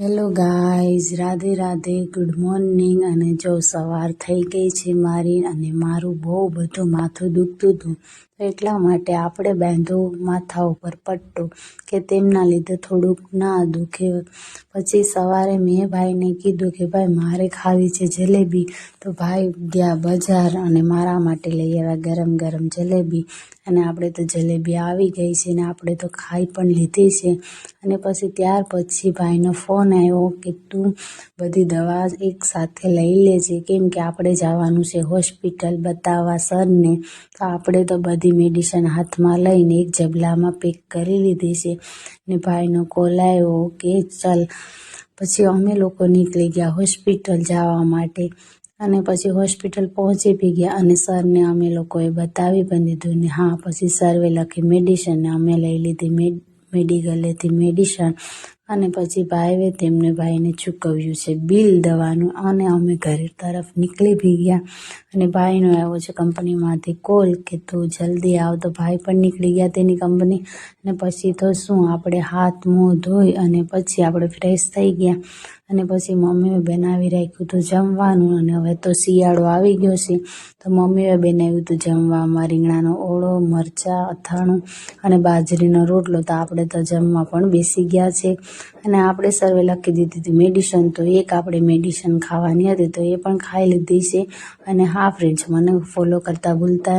Hello guys Radhe Radhe. Good morning અને જો સવાર થઈ ગઈ છે મારી, અને મારું બહુ બધું માથું દુખતું હતું એટલા માટે આપણે બાંધો માથા ઉપર પટ્ટો કે તેમના લીધે થોડુંક ના દુખે. પછી સવારે મેં ભાઈને કીધું કે, ભાઈ, મારે ખાવી છે જલેબી. તો ભાઈ ગયા બજાર અને મારા માટે લઈ આવ્યા ગરમ ગરમ જલેબી. અને આપણે તો જલેબી આવી ગઈ છે ને આપણે તો ખાઈ પણ લીધી છે. અને પછી ત્યાર પછી ભાઈનો ફોન આવ્યો કે, તું બધી દવા એક સાથે લઈ લેજે. કેમ કે આપણે જવાનું છે હોસ્પિટલ બતાવવા સરને. તો આપણે તો બધી મેડિસિન હાથમાં લઈને એક જબલામાં પેક કરી લીધી છે. ને ભાઈનો કોલ આવ્યો કે ચાલ, પછી અમે લોકો નીકળી ગયા હોસ્પિટલ જવા માટે. અને પછી હોસ્પિટલ પહોંચી બી ગયા અને સરને અમે લોકોએ બતાવી પણ દીધું ને હા, પછી સર્વે લખી મેડિસન અમે લઈ લીધી મેડિકલેથી મેડિસિન અને પછી ભાઈએ તેમને ભાઈને ચૂકવ્યું છે બિલ દવાનું. અને અમે ઘર તરફ નીકળી બી ગયા. અને ભાઈનો આવ્યો છે કંપનીમાંથી કોલ કે તું જલ્દી આવ. તો ભાઈ પણ નીકળી ગયા તેની કંપની. અને પછી તો શું, આપણે હાથ, મોં ધોઈ અને પછી આપણે ફ્રેશ થઈ ગયા. અને પછી મમ્મીએ બનાવી રાખ્યું હતું જમવાનું. અને હવે તો શિયાળો આવી ગયો છે. તો મમ્મીએ બનાવ્યું હતું જમવામાં રીંગણાનો ઓળો, મરચાં, અથાણું અને બાજરીનો રોટલો. તો આપણે તો જમવા પણ બેસી ગયા છે. અને આપણે સર્વે લખી દીધી હતી મેડિસન તો એક આપણે મેડિસન ખાવાની હતી, તો એ પણ ખાઈ લીધી છે. અને હા ફ્રેન્ડ્સ મને ફોલો કરતાં ભૂલતા